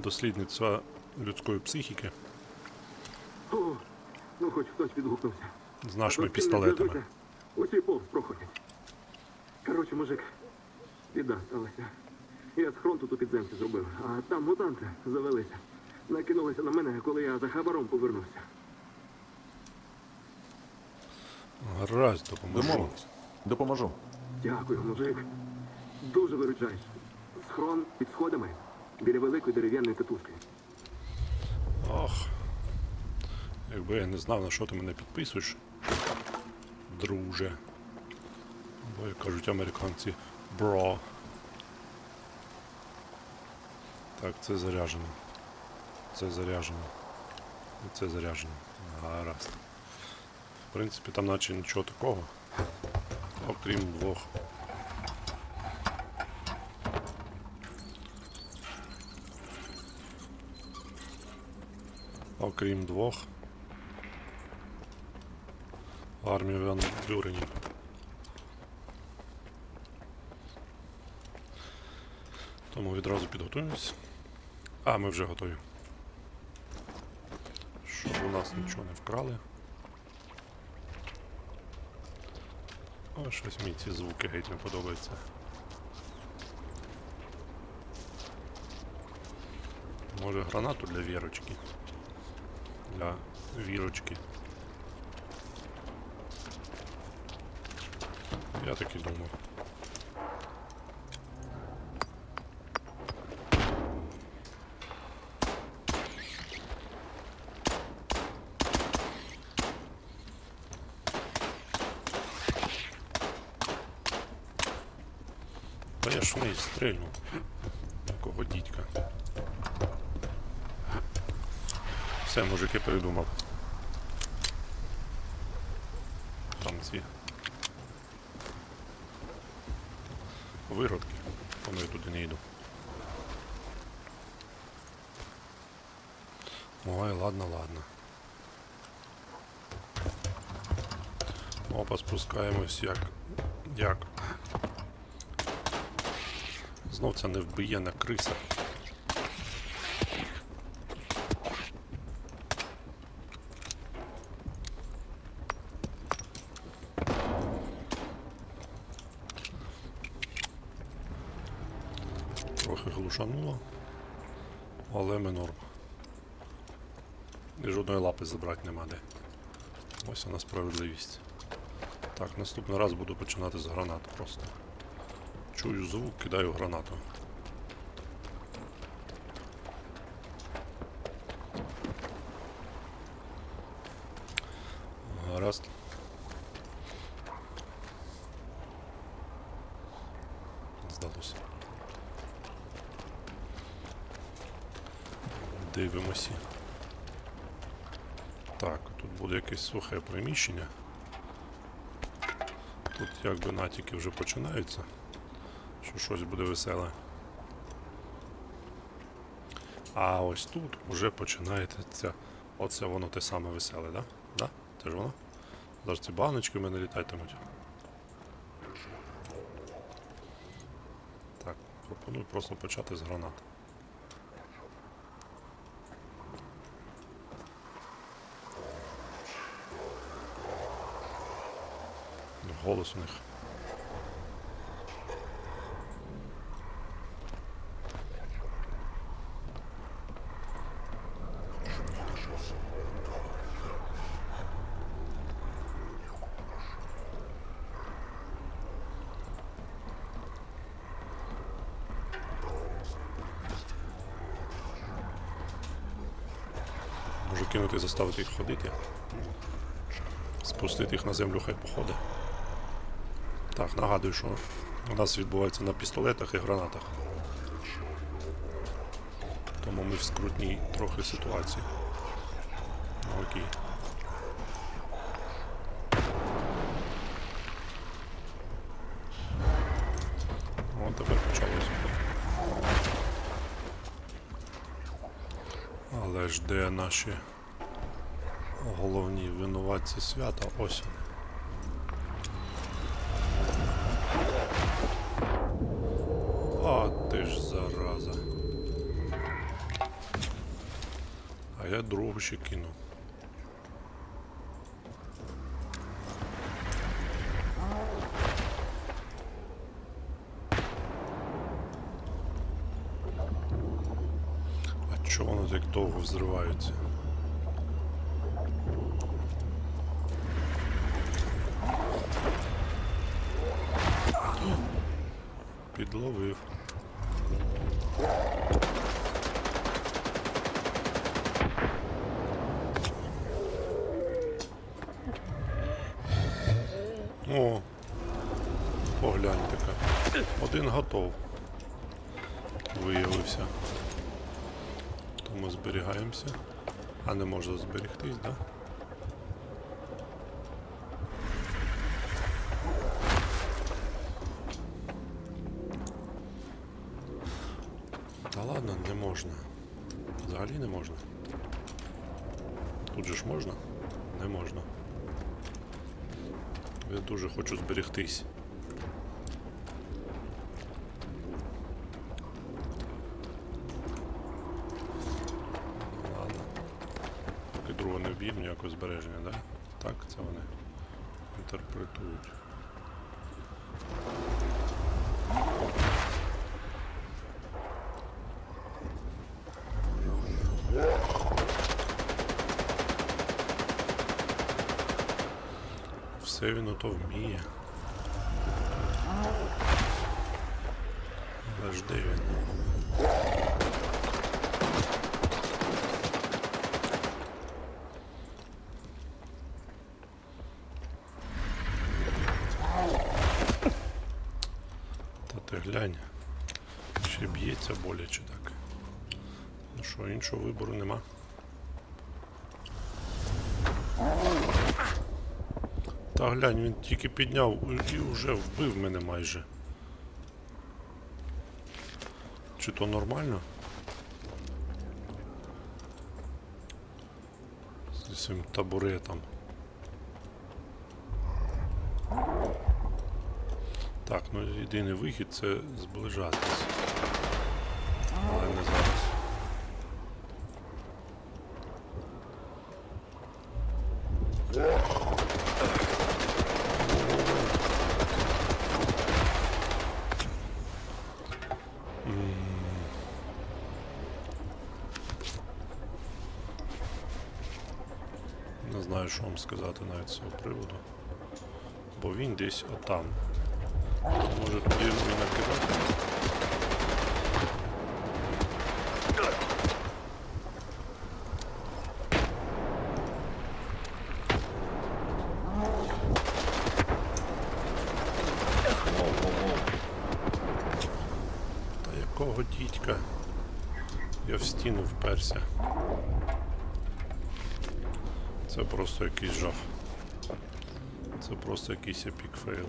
дослідниця людської психіки О, ну хоч хтось відгукнувся. з нашими не пістолетами. Усі повз проходять. Коротше, мужик, біда сталася. Я з фронту ту підземці зробив, а там мутанти завелися. Накинулися на мене, коли я за хабаром повернувся. Гаразд, допоможу. Домовились. Допоможу. Дякую, мужик. Дуже виручаєш. Схрон під сходами біля великої дерев'яної катушки. Ох. Якби я не знав, на що ти мене підписуєш, друже. Бо, як кажуть американці, бро. Так, це заряджено. Це заряджено. І це заряджено. Гаразд. В принципі, там наче нічого такого. Окрім двох. Окрім двох. Армія Ван. Тому відразу підготуємось. А, ми вже готові. Щоб у нас нічого не вкрали. О, щось мені ці звуки геть не подобаються. Може гранату для вірочки. Для вірочки. Я так і думав. Та я ж в стрельнув. Якого дідька. Все, мужики передумав. Там ці виродки, тому я туди не йду. Ой, ладно, ладно. Опа, спускаємось як. Як? Знов ця невбиєна криса. Трохи але ми норм. І жодної лапи забрати нема де. Ось вона справедливість. Так, наступний раз буду починати з гранат просто. Чую звук, кидаю гранату. Гаразд. Здалося. Дивимося. Так, тут буде якесь сухе приміщення. Тут якби натяки вже починаються, що щось буде веселе. А ось тут вже починається оце воно те саме веселе, да? Да? Це ж воно? Зараз ці баночки в мене літатимуть. Так, пропоную просто почати з гранат. Голос у них. Можу кинути заставити їх ходити. Спустити їх на землю, хай походить. Так, нагадую, що у нас відбувається на пістолетах і гранатах. Тому ми в скрутній трохи ситуації. Ну, окей. О, тепер почалося. Але ж де наші головні винуватці свята? Ось я другу ще кинув. Погляньте-ка. Один готов. Виявився. Тому зберігаємося. А не можна зберегтись, так? Да? Та ладно, не можна. Взагалі не можна. Тут же ж можна? Не можна. Я дуже хочу зберегтись. Ну ладно. Поки другого не вб'ємо, ніякого збереження, да? Так, це вони інтерпретують. Все він ото вміє. Але він? Та ти глянь. Б'ється боляче так. Ну що, іншого вибору нема. Та глянь, він тільки підняв і вже вбив мене майже. Чи то нормально? З цим табуретом. Так, ну єдиний вихід це зближатись. Що вам сказати навіть з цього приводу. Бо він десь отам. Може тоді він накидати? Та якого дідька? Я в стіну вперся. Це просто якийсь жах. Це просто якийсь епік фейл.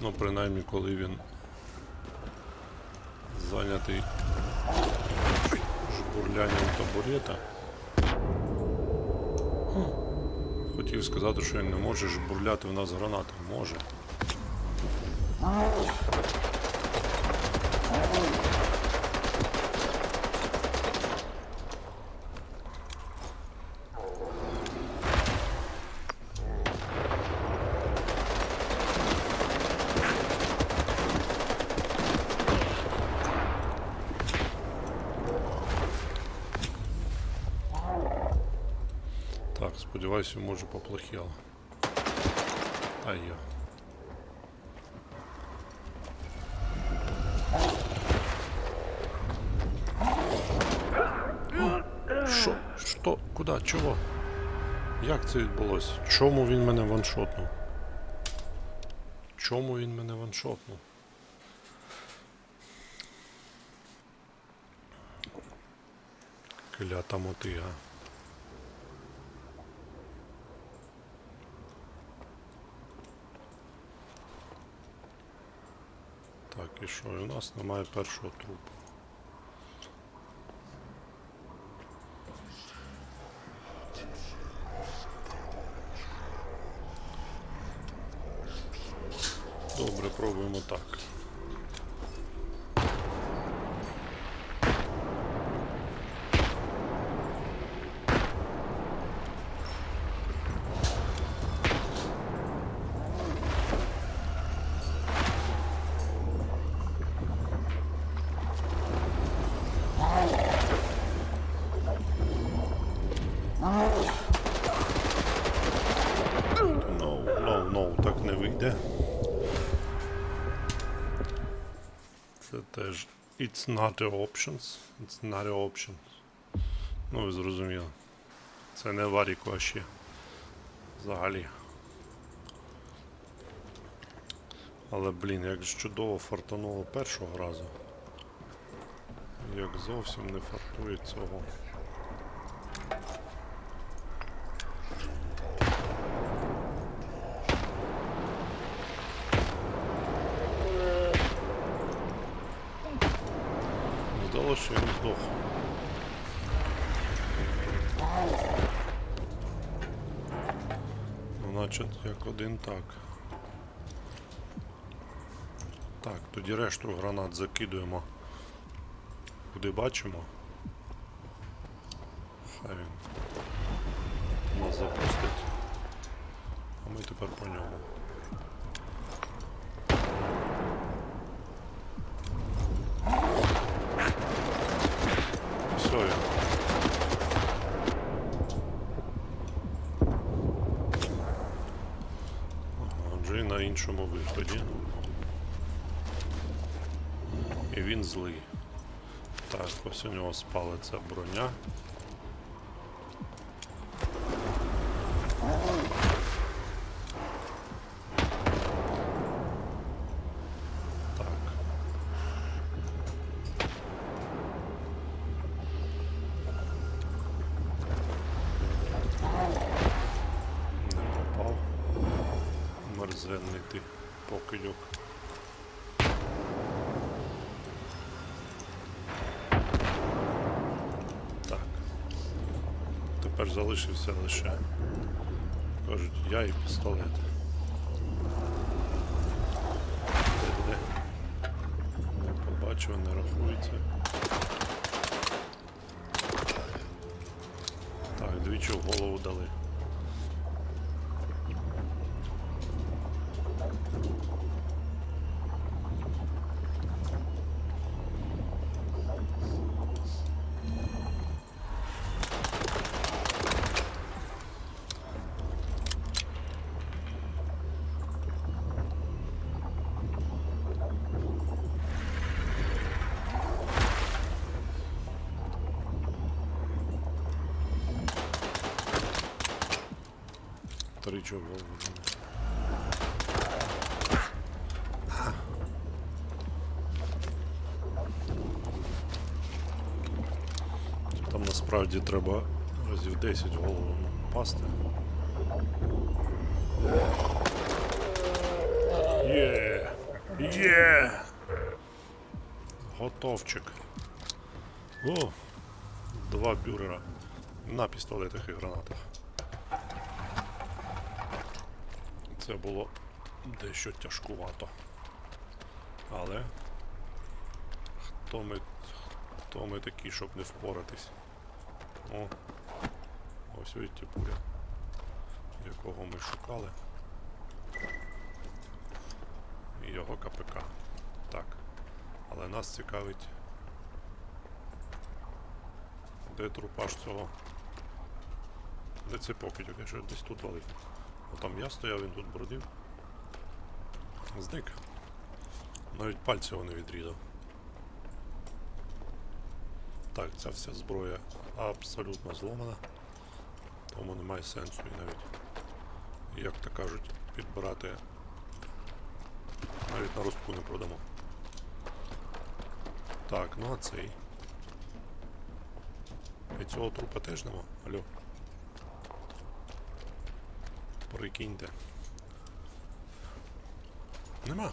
Ну, принаймні, коли він зайнятий жбурлянням табурета. Хотів сказати, що він не може жбурляти в нас гранати. Може. Так, сподіваюся, може поплохіло. А я. Що? Що? Куди? Чого? Як це відбулося? Чому він мене ваншотнув? Чому він мене ваншотнув? Клята мотига. і що? І у нас немає першого трупу. Добре, пробуємо так. It's not a options. It's not a option. Ну, ви зрозуміли. Це не варік ваші Взагалі. Але, блін, як ж чудово фартануло першого разу. Як зовсім не фартує цього. Здалося, що він здох. Ну, значить, як один так. Так, тоді решту гранат закидуємо. Куди бачимо. Хай він нас запустить. А ми тепер по ньому. Все я. Ага, Джей на іншому виході. І він злий. Так, ось у нього спалиться броня. Покидьок. Так. Тепер залишився лише. Кажуть, я і пістолет. Де, де? Не побачив, не рахується. Так, двічі в голову дали. В. Там насправді треба разів 10 голову пасти. Є! Є! Готовчик. О! Два бюрера. На пістолетах і гранатах. Це було дещо тяжкувато. Але хто ми, хто ми такі, щоб не впоратись? О, ось видите пуля, якого ми шукали. І його КПК. Так. Але нас цікавить. Де трупаж цього? Де цей покидьок? Я що десь тут валив. Там я стояв, він тут бродив. Зник. Навіть пальця його не відрізав. Так, ця вся зброя абсолютно зломана. Тому немає сенсу і навіть, як то кажуть, підбирати. Навіть на ростку не продамо. Так, ну а цей. І цього трупа теж нема. Алло. Прикиньте. Нема.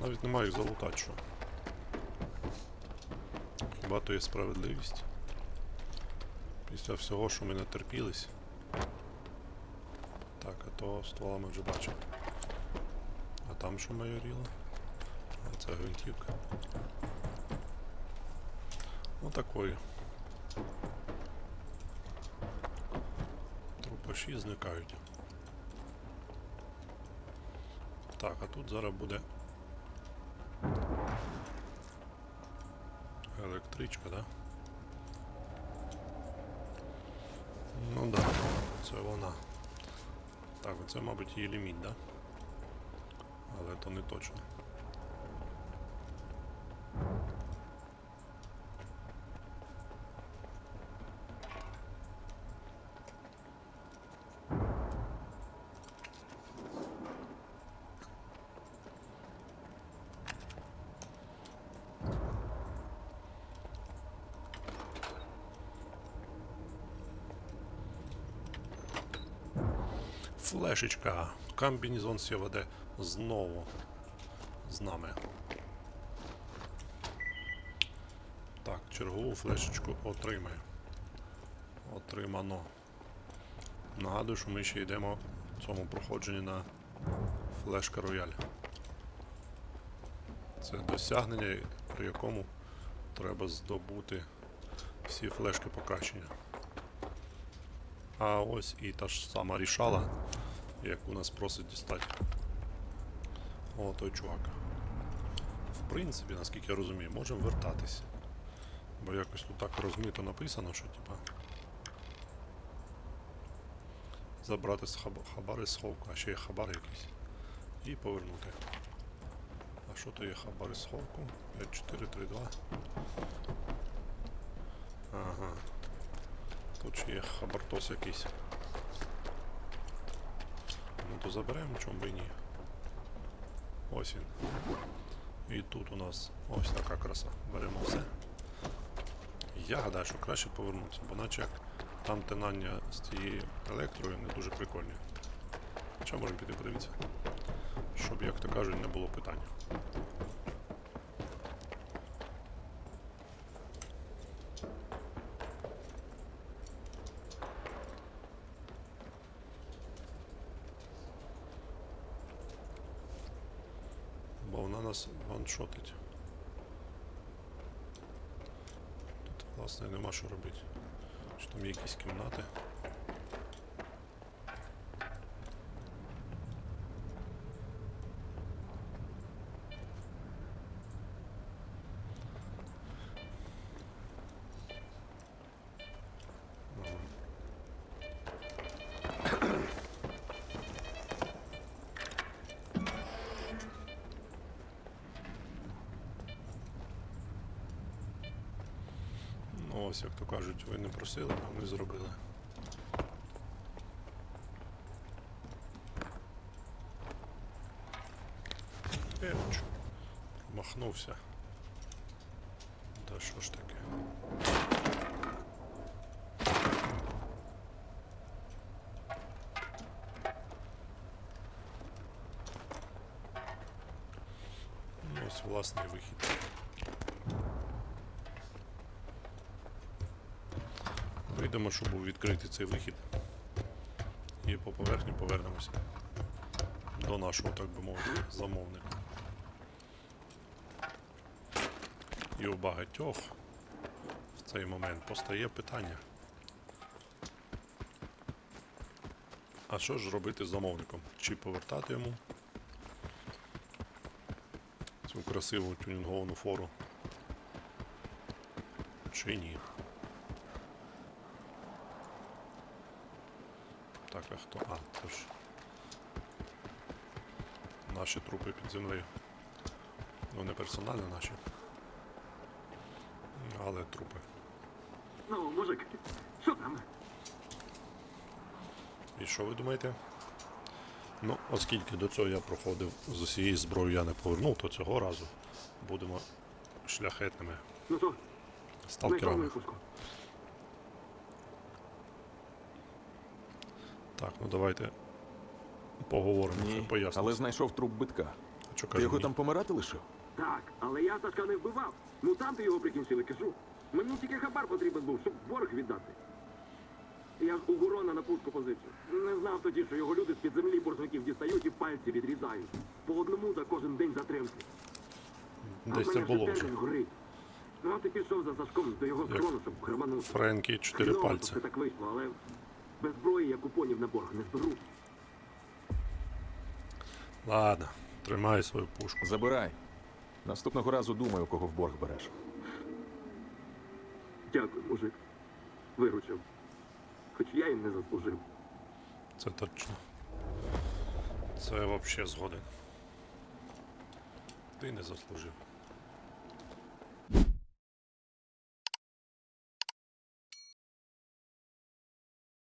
Навіть нема їх залутати що. Хіба то є справедливість? Після всього, що ми натерпілись. Так, а то ствола ми вже бачимо. А там що майоріло? А це гвинтівка. Ну такої. Зникають. Так, а тут зараз буде електричка, да? Ну да, це вона. Так, оце, мабуть, її ліміт, да? Але то не точно. Флешечка. Комбінезон СВД знову з нами. Так, чергову флешечку отримає. Отримано. Нагадую, що ми ще йдемо в цьому проходженні на флешка рояль. Це досягнення, при якому треба здобути всі флешки покращення. А ось і та ж сама рішала, яку нас просить дістати. О, той чувак. В принципі, наскільки я розумію, можемо вертатись. Бо якось тут так розмито написано, що типа. Забрати з хаб- сховку, а ще є хабар якийсь. І повернути. А що то є хабари сховку? 5432. Ага. Тут ще є хабартос якийсь. То заберемо, чому би ні. Ось він. І тут у нас ось така краса. Беремо все. Я гадаю, що краще повернутися, бо наче як там тинання з цією електрою не дуже прикольні. Хоча можемо піти подивитися. Щоб, як то кажуть, не було питань. Бо вона нас ваншотить. Тут, власне, нема що робити. Чи там є якісь кімнати? Ось, як то кажуть, ви не просили, а ми зробили. Еуч. Махнувся. Да що ж таке? Ну, ось власний вихід. Вийдемо, щоб був відкритий цей вихід. І по поверхні повернемося до нашого, так би мовити, замовника. І у багатьох в цей момент постає питання. А що ж робити з замовником? Чи повертати йому цю красиву тюнінговану фору? Чи ні? А хто? А, це ж наші трупи під землею. Ну, не персонально наші. Але трупи. Ну, мужик, що там? І що ви думаєте? Ну, оскільки до цього я проходив з усією зброєю я не повернув, то цього разу будемо шляхетними Ну сталкерами. Так, ну давайте поговоримо, Ні, пояснимо. але знайшов труп битка. А що Ти каже його ні? там помирати лишив? Так, але я Сашка не вбивав. Мутанти його прикінчили, кажу. Мені тільки хабар потрібен був, щоб борг віддати. Я ж у Гурона на пуску позицію. Не знав тоді, що його люди з-під землі боржників дістають і пальці відрізають. По одному за кожен день затримки. А в Десь це мене було вже вже. термін горить. Ну, а ти пішов за Сашком до його Як схрону, щоб громанути. Френкі, чотири Хреново, пальці. Це так вийшло, але без зброї я купонів на борг не зберу. Ладно, тримай свою пушку. Забирай. Наступного разу думаю, кого в борг береш. Дякую, мужик. Виручив. Хоч я їм не заслужив. Це точно. Це взагалі згоден. Ти не заслужив.